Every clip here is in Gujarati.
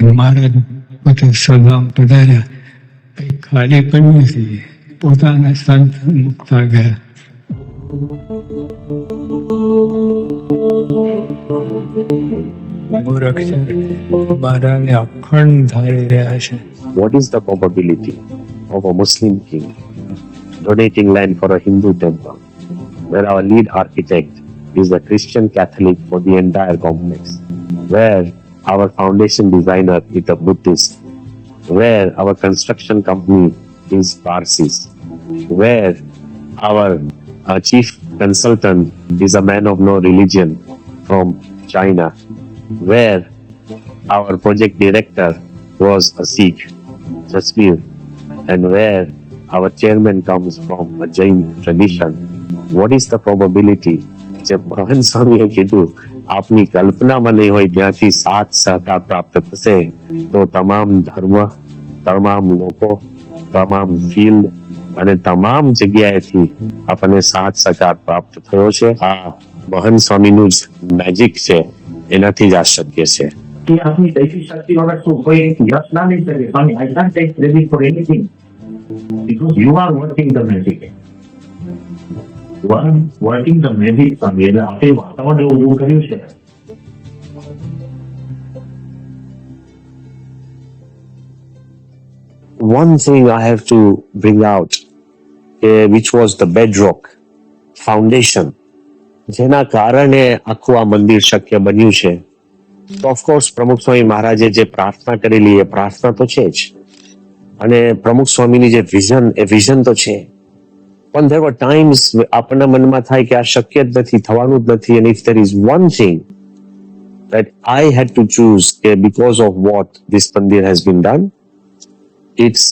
મહારાજ પોતે સલામ પધાર્યા કંઈ ખાલી પણ નથી પોતાના સંત મુકતા ગયા મૂરખ છે મહારાજને અખંડ ધારી રહ્યા છે What is the probability of a Muslim king donating land for a Hindu temple where our lead architect is a Christian Catholic for the entire complex, where our foundation designer is a Buddhist, where our construction company is Parsis, where our uh, chief consultant is a man of no religion from China, where our project director was a Sikh, Jasbir, and where our chairman comes from a Jain tradition. What is the probability? જે મહાન સ્વામીએ કીધું આપની કલ્પનામાં નહીં હોય, જ્યાંથી સાથ સહકાર પ્રાપ્ત થશે, તો તમામ ધર્મ, તમામ લોકો, તમામ ફિલ્ડ અને તમામ જગ્યાએથી આપણને સાથ સહકાર પ્રાપ્ત થયો છે. આ મહન સ્વામીનું જ મેજિક છે. એનાથી જ આ શક્ય છે. આપની દૈવી શક્તિ વગર શું કોઈ યશ ના લઈ શકે સ્વામી I can't take credit for anything because you are working the magic working the magic સ્વામી એટલે આપણે વાતાવરણ એવું ઊભું કર્યું છે one thing I have to bring out, uh, which was the bedrock, foundation, જેના કારણે આખું આ મંદિર શક્ય બન્યું છે. તો ઓફકોર્સ પ્રમુખ સ્વામી મહારાજે જે પ્રાર્થના કરેલી એ પ્રાર્થના તો છે જ. અને પ્રમુખ સ્વામીની જે વિઝન એ વિઝન તો છે. પણ there were times આપણના મનમાં થાય કે આ શક્ય જ નથી થવાનું જ નથી and if there is one thing that I had to choose uh, because of what this mandir has been done it's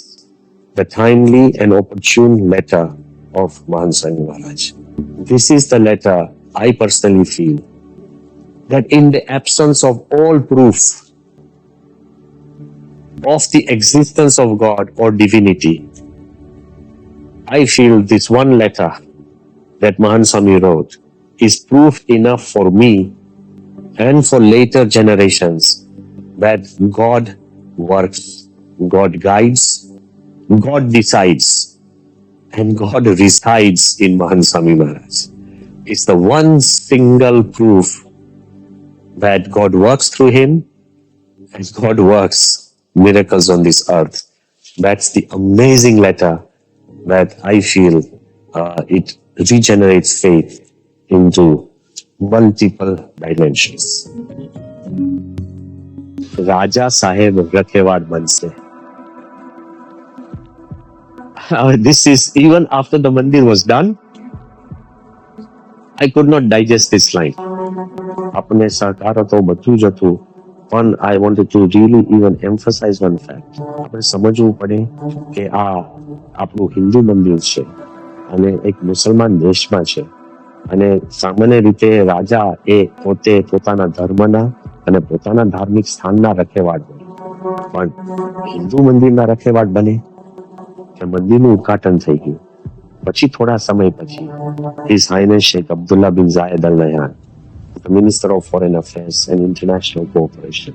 the timely and opportune letter of Mahan Swami Maharaj. This is the letter I personally feel that in the absence of all proof of the existence of God or divinity, I feel this one letter that Mahan Swami wrote is proof enough for me and for later generations that God works, God guides, God decides, and God resides in Mahan Swami Maharaj. It's the one single proof that God works through him and God works miracles on this earth. That's the amazing letter that I feel uh, it regenerates faith into multiple dimensions. રાજા સાહેબ રખેવાડ બનશે Uh, this is even after the mandir was done I could not digest this line આપને સહકાર હતો બધું જ હતું પણ I want to really even emphasise one fact આપણે સમજવું પડે કે આ આપણું હિન્દુ મંદિર છે અને એક મુસલમાન દેશમાં છે. અને સામાન્ય રીતે રાજા એ પોતે પોતાના ધર્મના અને પોતાના ધાર્મિક સ્થાનના રખેવાળ બને. પણ હિન્દુ મંદિરના રખેવાળ બને કે મંદિરનું ઉદઘાટન થઈ ગયું. પછી થોડા સમય પછી his highness Sheikh Abdullah bin Zayed Al Nahyan minister of foreign affairs and international cooperation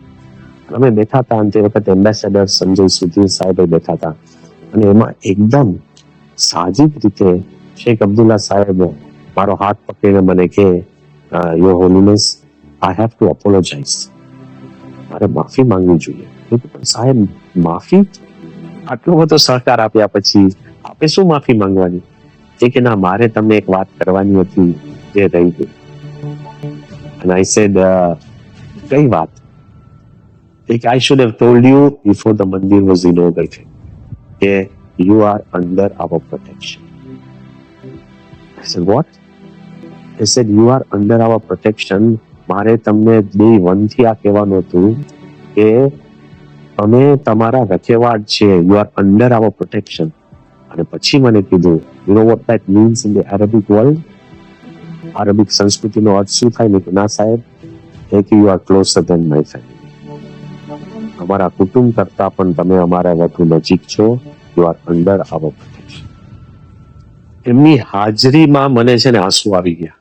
અમે બેઠા હતા અને તે વખતે એમ્બેસેડર સંજય સુધીર સાહેબ બેઠા હતા અને એમાં એકદમ સાહજિક રીતે શેખ અબ્દુલ્લા સાહેબ મારો હાથ પકડીને મને કે your holiness I have to apologise મારે માફી માંગવી જોઈએ. મેં કીધું, "પણ સાહેબ માફી? આટલો બધો સહકાર આપ્યા પછી આપે શું માફી માંગવાની? એ કે ના મારે તમને એક વાત કરવાની હતી જે રહી ગઈ. અને આઈ સેડ કઈ વાત? એક I should have told you before the મંદિર was inaugurated કે you are under our protection I said, what? They said, you are under our protection. મારે તમને બે વનથી આ કહેવાનું હતું કે અમે તમારા રખેવાડ છે you are under our protection અને પછી મને કીધું you know what that means in the Arabic world Arabic સંસ્કૃતિનો અર્થ શું થાય ને કે ના, સાહેબ thank you are closer than my family અમારા કુટુંબ કરતા પણ તમે અમારા વધુ નજીક છો. You are under our protection એમની હાજરીમાં મને છે ને આંસુ આવી ગયા.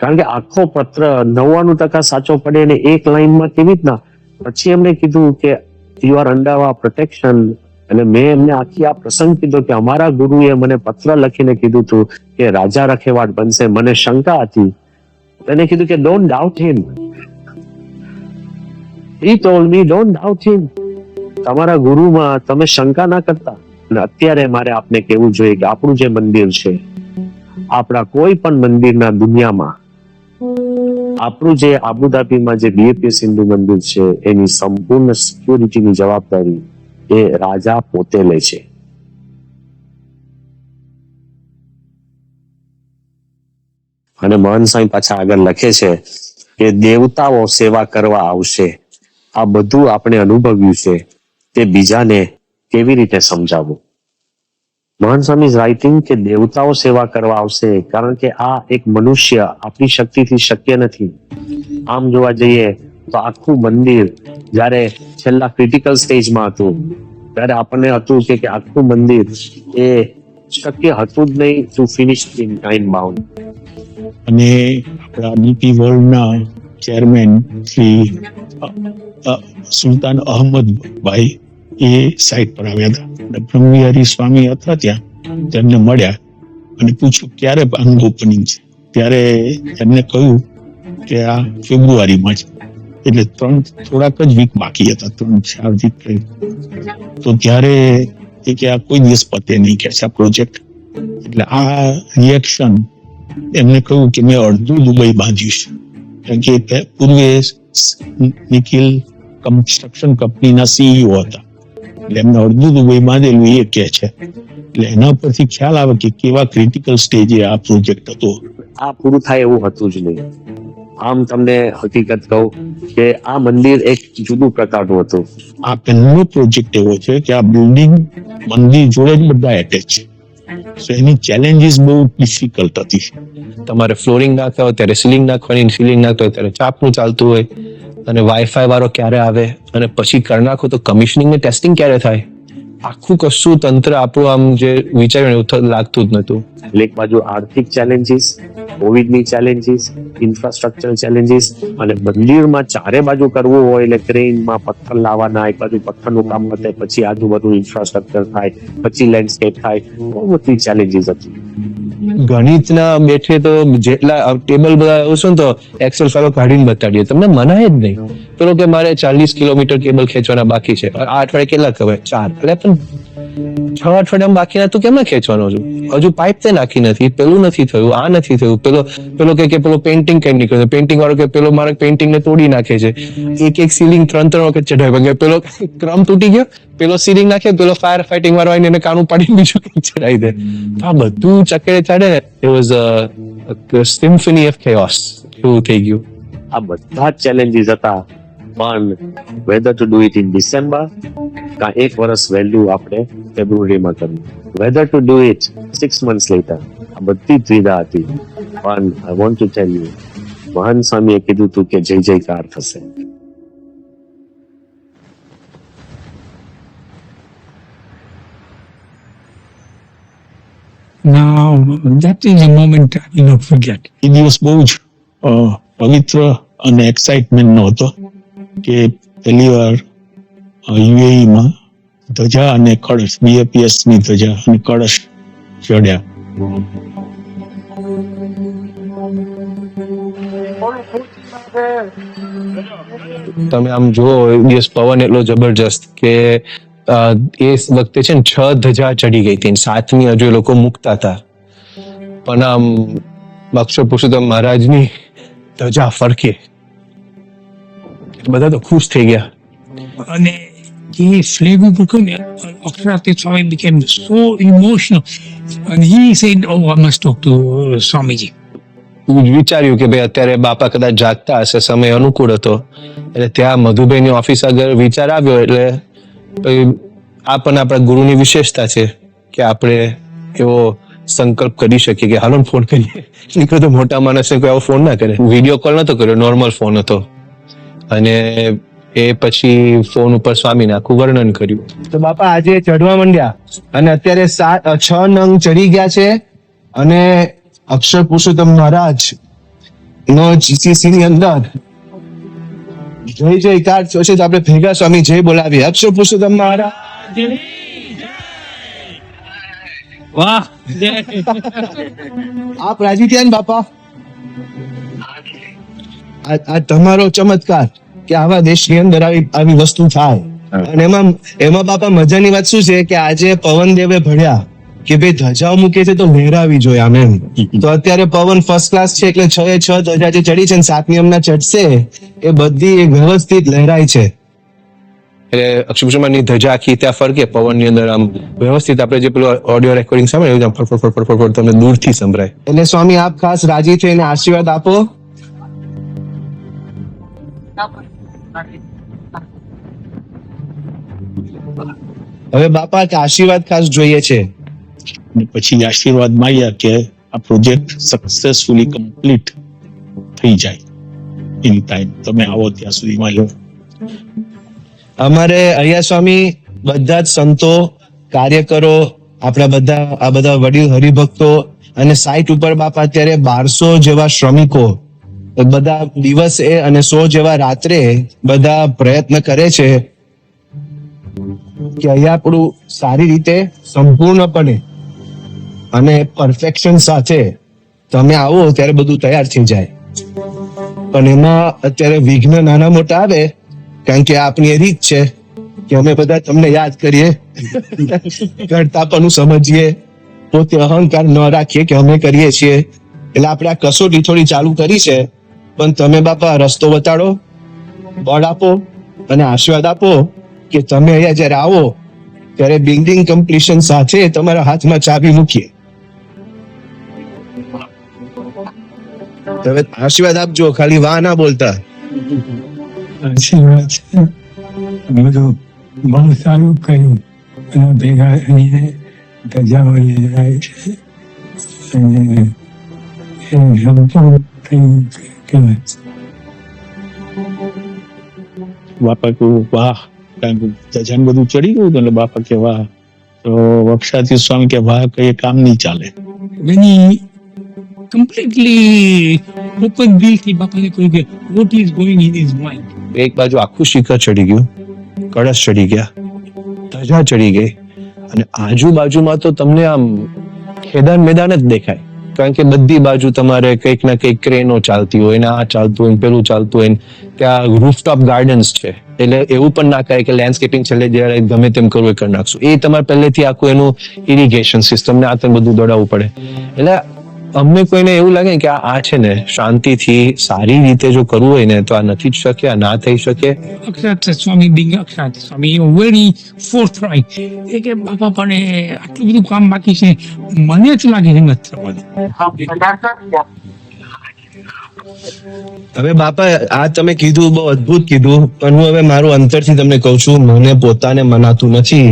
કારણ કે આખો પત્ર નવ્વાણું ટકા સાચો પડે ને એક લાઈનમાં કેવી રીતના? પછી એમને કીધું કે you are under our protection અને મેં એમને આખી આ પ્રસંગ કીધો કે અમારા ગુરુએ મને પત્ર લખીને કીધું હતું કે રાજા રખેવાડ બનશે, મને શંકા હતી. એને કીધું કે don't doubt him he told me don't doubt him તમારા ગુરુમાં તમે શંકા ના કરતા. અને અત્યારે મારે આપને કહેવું જોઈએ કે આપણું જે મંદિર છે, આપણા કોઈ પણ મંદિરના દુનિયામાં, આપણું જે આબુધાબીમાં જે બીએપીએસ હિન્દુ મંદિર છે, એની સંપૂર્ણ સિક્યુરિટીની જવાબદારી એ રાજા પોતે લે છે. અને મહન સ્વામી પાછા આગળ લખે છે કે દેવતાઓ સેવા કરવા આવશે. આ બધું આપણે અનુભવ્યું છે. તે બીજાને કેવી રીતે સમજાવવું મહાન સ્વામી રાઇટિંગ કે દેવતાઓ સેવા કરવા આવશે કારણ કે આ એક મનુષ્ય આપણી શક્તિથી શક્ય નથી. આમ જોવા જઈએ તો આખું મંદિર જ્યારે છેલ્લા ક્રિટિકલ સ્ટેજમાં હતું, ત્યારે આપણને હતું કે આખું મંદિર એ શક્ય હતું જ નહીં to finish in time bound અને આપણા ડીપી વર્લ્ડના ચેરમેન શ્રી સુલતાન અહમદભાઈ એ સાઇટ પર આવ્યા હતા. અને બ્રહ્મવિહારી સ્વામી હતા ત્યાં. તેમને મળ્યા અને પૂછ્યું, ક્યારે આનું ઓપનિંગ છે? ત્યારે એમને કહ્યું કે આ ફેબ્રુઆરીમાં છે. એટલે ત્રણ, થોડાક જ વીક બાકી હતા, ત્રણ, ચાર વીક તો ત્યારે એ કે આ કોઈ દિવસ પતે નહીં, કે આ પ્રોજેક્ટ એટલે આ રિએક્શન એમને કહ્યું કે મેં અડધું દુબઈ બાંધ્યું છે. કારણ કે પૂર્વે નિખિલ કન્સ્ટ્રક્શન કંપનીના સીઈઓ હતા. એટલે એમને અડધું દુબઈ બાંધેલું એ કે છે. એટલે એના પરથી ખ્યાલ આવે કે કેવા ક્રિટિકલ સ્ટેજે આ પ્રોજેક્ટ હતો. આ પૂરું થાય એવું હતું જ નહીં. આમ તમને હકીકત કહું કે આ મંદિર એક જુદું પ્રકારનું હતું. આ પહેલો પ્રોજેક્ટ એવો છે કે આ બિલ્ડિંગ મંદિર જોડે જ બધા એટેચ છે. સો એની ચેલેન્જીસ બહુ ડિફિકલ્ટ હતી. તમારે ફ્લોરિંગ નાખતા હોય ત્યારે સીલિંગ નાખવાની સીલિંગ નાખતા હોય ત્યારે ચાપનું ચાલતું હોય અને વાઈફાઈ વાળો ક્યારે આવે અને પછી કરી નાખો તો કમિશનિંગ ને ટેસ્ટિંગ ક્યારે થાય? આખું કશું તંત્ર આપણું આમ જે વિચાર્યું એવું લાગતું જ નતું એટલે એક બાજુ આર્થિક ચેલેન્જીસ કોવિડની ચેલેન્જીસ ઇન્ફ્રાસ્ટ્રક્ચર ચેલેન્જીસ અને મંદિરમાં ચારે બાજુ કરવું હોય એટલે ક્રેનમાં પથ્થર લાવવાના એક બાજુ પથ્થરનું કામ પતે પછી આજુબાજુ ઇન્ફ્રાસ્ટ્રક્ચર થાય પછી લેન્ડસ્કેપ થાય બહુ બધી ચેલેન્જીસ હતી. ગણિતના બેઠે તો જેટલા ટેબલ બધા આવશો ને તો એક્સેલ ફાઇલો કાઢીને બતાડીએ. તમને મનાય જ નહીં. પેલો કે મારે ચાલીસ કિલોમીટર કેબલ ખેંચવાના બાકી છે. આ અઠવાડિયે કેટલા કહેવાય? ચાર. એટલે પણ છ અઠવાડિયામાં બાકી ના, તું કેમ ખેંચવાનો છું? હજુ પાઇપ તે નાખી નથી, પેલું નથી થયું, આ નથી થયું. પેલો પેલો કે પેલો પેઇન્ટિંગ કેમ નીકળ્યો? પેઇન્ટિંગ વાળો કે પેલો મારા પેઇન્ટિંગ ને તોડી નાખે છે. એક એક સીલિંગ ત્રણ ત્રણ વખત ચઢાવી ભાગે પેલો ક્રમ તૂટી ગયો, પેલો સીલિંગ નાખે પેલો ફાયર ફાઇટિંગ વાળો આવીને એને કાનું પાડીને બીજું કઈ ચડાવી દે. આ બધું ચકેડે ચડે ને it was symphony of chaos એવું થઈ ગયું. આ બધા ચેલેન્જીસ હતા. પણ whether to do it in December કા એક વર્ષ વહેલું આપણે ફેબ્રુઆરીમાં કરવું. Whether to do it six months later આ બધી દ્વિધા હતી. પણ I want to tell you મહાન સ્વામીએ કીધું હતું કે જય જયકાર થશે. Now, that is a moment I will not forget. એ દિવસ બહુ જ પવિત્ર અને એક્સાઇટમેન્ટ નો હતો. કે પહેલી વાર યુએઈમાં ધજા અને કળશ બીએપીએસની ધજા અને કળશ ચડ્યા. તમે આમ જુઓ દિવસ પવન એટલો જબરજસ્ત કે એ વખતે છે ને છ ધજા ચડી ગઈ હતી સાતમી હજુ એ લોકો મૂકતા હતા. પણ આમ અક્ષર પુરુષોત્તમ મહારાજની ધજા ફરકે. બધા તો ખુશ થઈ ગયા. અને he flavor became Aksharati Swami became so emotional. And he said, Oh, I must talk to uh. વિચાર્યું કે ભાઈ અત્યારે બાપા કદાચ જાગતા હશે સમય અનુકૂળ હતો. એટલે ત્યાં મધુભાઈની ઓફિસ આગળ વિચાર આવ્યો એટલે આ પણ આપણા ગુરુની વિશેષતા છે કે આપણે એવો સંકલ્પ કરી શકીએ કે હાલો ફોન કરીએ. નીકળે તો મોટા માણસે કોઈ આવો ફોન ના કરે. વીડિયો કોલ નતો કર્યો નોર્મલ ફોન હતો. અને એ પછી ફોન ઉપર સ્વામીને આખું વર્ણન કર્યું. તો બાપા આજે ચઢવા માંડ્યા. અને અત્યારે સાત છ નંગ ચડી ગયા છે અને અક્ષર પુરુષોત્તમ મહારાજ નો જીસીસી ની અંદર જય જયકાર થયો છે. તો આપણે ભેગા સ્વામી જય બોલાવીએ. અક્ષર પુરુષોત્તમ મહારાજ. વાહ. જય આપ રાજી થયા ને બાપા? આ તમારો ચમત્કાર કે આવા દેશની અંદર આવી આવી વસ્તુ થાય. અને એમાં એમાં બાપા મજાની વાત શું છે કે આજે પવન દેવે ભળ્યા કે ભાઈ ધજાઓ મૂકે છે તો લહેરાવી જોઈએ આમ એમ. તો અત્યારે પવન ફર્સ્ટ ક્લાસ છે એટલે છ એ છ ધજા જે ચડી છે ને સાતમી હમણાં ચડશે એ બધી એક વ્યવસ્થિત લહેરાય છે. એટલે અક્ષુભૂષણની ધજા આખી ત્યાં ફરકે પવનની અંદર આમ વ્યવસ્થિત આપણે જે પેલું ઓડિયો રેકોર્ડિંગ સાંભળે એવું ફટફટ ફટ ફટ તમને દૂરથી સંભળાય. એટલે સ્વામી આપ ખાસ રાજી થઈને આશીર્વાદ આપો. હવે બાપા કે આશીર્વાદ ખાસ જોઈએ છે. પછી આશીર્વાદ માંગ્યા કે આ પ્રોજેક્ટ સક્સેસફુલી કમ્પ્લીટ થઈ જાય. ઇન ટાઈમ તમે આવો ત્યાં સુધીમાં લો અમારે અહીંયા સ્વામી બધા જ સંતો કાર્યકરો આપણા બધા આ બધા વડીલ હરિભક્તો અને સાઈટ ઉપર બાપા અત્યારે બારસો જેવા શ્રમિકો બધા દિવસે અને સો જેવા રાત્રે બધા પ્રયત્ન કરે છે કે અહીંયા આપણું સારી રીતે સંપૂર્ણપણે અને પરફેક્શન સાથે તમે આવો ત્યારે બધું તૈયાર થઈ જાય. પણ એમાં અત્યારે વિઘ્ન નાના મોટા આવે, કારણ કે આપની એ રીત છે કે અમે બધા તમને યાદ કરીએ કરતાપણું સમજીએ, પોતે અહંકાર ન રાખીએ કે અમે કરીએ છીએ. એટલે આપણે આ કસોટી થોડી ચાલુ કરી છે. પણ તમે બાપા રસ્તો બતાડો બળ આપો અને આશીર્વાદ આપો કે તમે અહીંયા જ્યારે આવો, ત્યારે બિલ્ડિંગ કમ્પ્લીશન સાથે તમારા હાથમાં ચાબી મૂકીએ. તમે આશીર્વાદ આપજો, ખાલી વાહ ના બોલતા. આશીર્વાદ બધું બહુ સારું કર્યું. અને ભેગા થઈને ધજાઓ જાય છે. અને એ સંપૂર્ણ કહેવાય બાપા કહ્યું વાહ કારણ કે ધજાને બધું ચડી ગયું એટલે બાપા કે વાહ. તો વક્ષાથી સ્વામી કે વાહ કઈ કામ નહીં ચાલે. કમ્પ્લીટલી he completely open દિલથી બાપાને કહ્યું કે what is going in his mind એક બાજુ આખું શિખર ચડી ગયું કળશ ચડી ગયા ધજા ચડી ગઈ અને આજુબાજુમાં તો તમને આમ ખેદાન મેદાન જ દેખાય. કારણ કે બધી બાજુ તમારે કંઈક ના કંઈક ક્રેનો ચાલતી હોય ને આ ચાલતું હોય પેલું ચાલતું હોય ત્યાં રૂફટોપ ગાર્ડન્સ છે. એટલે એવું પણ ના કહે કે લેન્ડસ્કેપિંગ છેલ્લે જ્યારે ગમે તેમ કરવું કરી નાખશું. એ તમારે પહેલેથી આખું એનું ઇરિગેશન સિસ્ટમને આ બધું દોડાવવું પડે. એટલે અમને કોઈને એવું લાગે કે આ આ છે ને શાંતિથી સારી રીતે જો કરવું હોય ને તો આ નથી જ શકે આ ના થઈ શકે. અક્ષાત સ્વામી બિંગ અક્ષાત સ્વામી વેરી ફોર્થ રાઈટ એ કે બાપા પણ આટલું બધું કામ બાકી છે મને જ લાગે છે નથી હવે બાપા આ તમે કીધું બહુ અદ્ભુત કીધું પણ હું હવે મારું અંતરથી તમને કહું છું મને પોતાને મનાતું નથી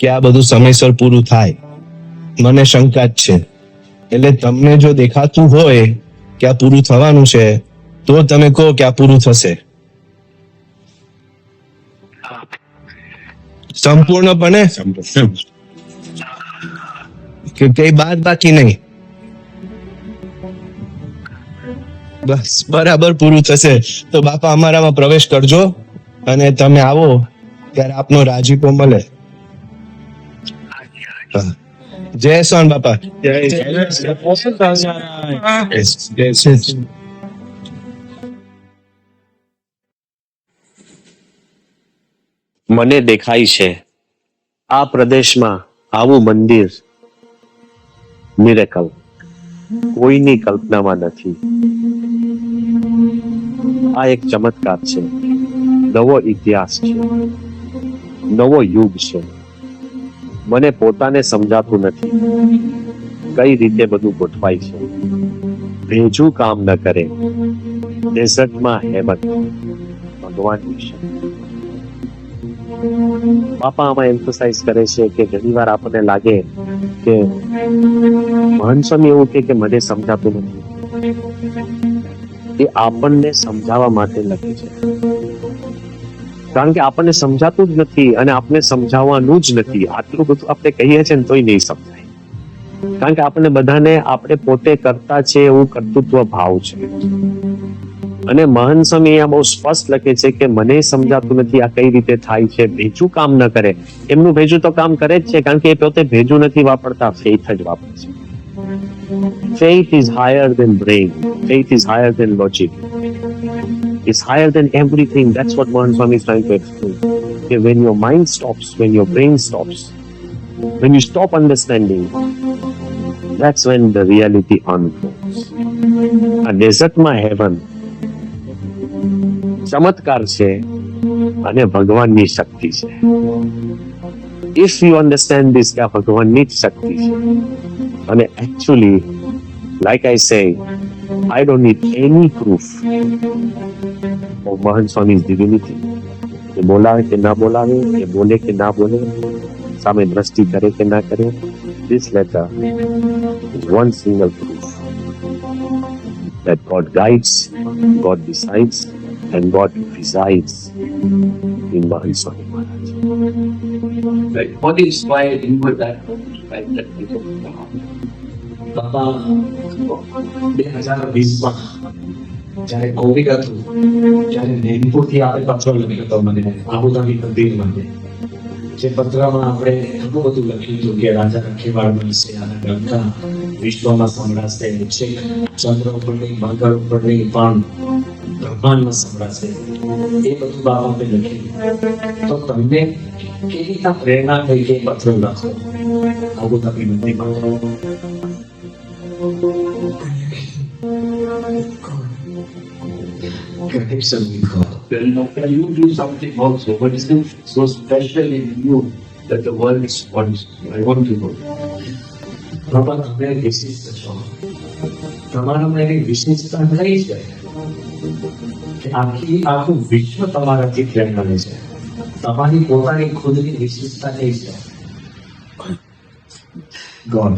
કે આ બધું સમયસર પૂરું થાય. મને શંકા જ છે. એટલે તમને જો દેખાતું હોય કે આ પૂરું થવાનું છે, તો તમે કહો કે આ પૂરું થશે. સંપૂર્ણપણે? કે કઈ બાદ બાકી નહીં. બસ, બરાબર પૂરું થશે. તો બાપા અમારામાં પ્રવેશ કરજો અને તમે આવો, ત્યારે આપનો રાજીપો મળે. હા. જય સોન બાપા. મને દેખાય છે આ પ્રદેશમાં આવું મંદિર મિરેકલ કોઈની કલ્પનામાં નથી. આ એક ચમત્કાર છે. નવો ઇતિહાસ છે. નવો યુગ છે. મને પોતાને સમજાતું નથી. કઈ રીતે બધું ગોઠવાય છે? ભેજું કામ ન કરે. ડેઝર્ટમાં હેમત. ભગવાન વિશે બાપા આમાં એમ્ફસાઇઝ કરે છે કે ઘણી વાર આપણને લાગે કે મહંસમ એવું કે કે મને સમજાતું નથી. એ આપણને સમજાવવા માટે લખે છે. કારણ કે આપણને સમજાતું જ નથી અને આપણે સમજાવવાનું જ નથી. આટલું બધું આપણે કહીએ છીએ ને તોય નહીં સમજાય. કારણ કે આપણને બધાને આપણે પોતે કરતા છે એવું કર્તૃત્વ ભાવ છે. અને મહાન સ્વામી બહુ સ્પષ્ટ લખે છે કે મને સમજાતું નથી આ કઈ રીતે થાય છે, ભેજું કામ ન કરે. એમનું ભેજું તો કામ કરે જ છે, કારણ કે એ પોતે ભેજું નથી વાપરતા ફેથ જ વાપરે છે. Faith is higher than brain faith is higher than logic. is higher than everything that's what Mahan Swami is trying to explain okay, when your mind stops when your brain stops when you stop understanding that's when the reality unfolds આ ડેઝર્ટમાં હેવન ચમત્કાર છે અને ભગવાનની શક્તિ છે ઇફ યુ અન્ડરસ્ટેન્ડ ધીસ કે આ ભગવાનની જ શક્તિ છે અને એકચ્યુઅલી લાઈક આઈ સે I don't need any proof of Mahant Swami divinity એ બોલાવે કે ના બોલાવે એ બોલે કે ના બોલે સામે દ્રષ્ટિ કરે કે ના કરે this letter is one single proof that God guides, God decides, and God resides in Mahan Swami Maharaj. Right. What inspired you with that? Right. That people. બાપા બે હજાર વીસમાં જ્યારે કોવિડ હતું ત્યારે નેમપુરથી આપણે પત્ર લખ્યો હતો મને આબુધાબી મંદિર માટે જે પત્રમાં આપણે ઘણું બધું લખ્યું હતું કે રાજા રખેવાળ બનશે અને ગંગા વિશ્વમાં સંભળાશે છે ચંદ્ર ઉપરની મંગળ ઉપરની પણ બ્રહ્માંડમાં સંભળાશે એ બધું બાબતે લખ્યું તો તમને કેવી રીતના પ્રેરણા થઈ કે પત્ર લખો આબુધાબી મંદિર connection with God. Then you know, can you do something also? What is it so special in you that the world is wants? I want to know. બાબા તમે વિશિષ્ટ છો તમારામાં એની વિશિષ્ટતા રહી છે કે આખી આખું વિશ્વ તમારાથી પ્રેરણા લે છે તમારી પોતાની ખુદની વિશિષ્ટતા નહીં છે ગોડ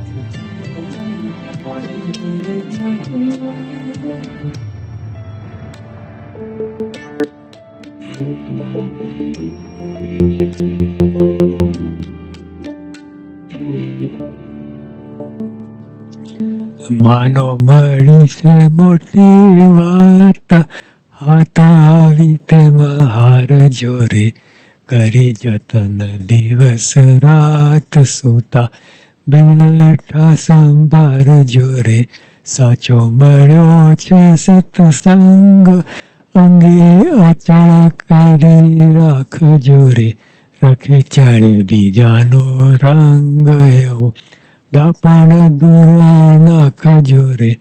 માનો મળી છે મોટી વાર્તા હાથા આવી તેમાં હાર જોરે. કરી જતન દિવસ રાત સુતા બેઠા સંભાર જોરે સાચો મળ્યો છે સત્સંગ અંગે અચળ કરી રાખ જોરે રખે ચાળે બીજાનો રંગ એવો દાપણ દુરા નાખ જોરે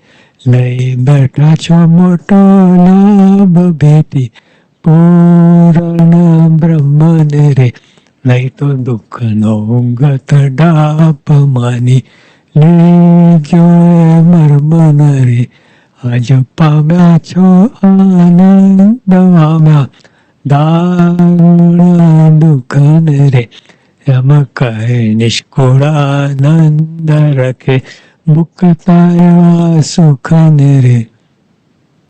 લઈ બેઠા છો મોટો લાભ ભેટી પૂરણ બ્રહ્મને રે લઈ તો દુઃખનો ગત ડાપ માની લેજો મર્મન રે આજ પામ્યા છો આનંદ પામ્યા દારૂણ દુઃખન રે એમ કહે નિષ્કુળાનંદ રખે મુક્તા એવા સુખન રે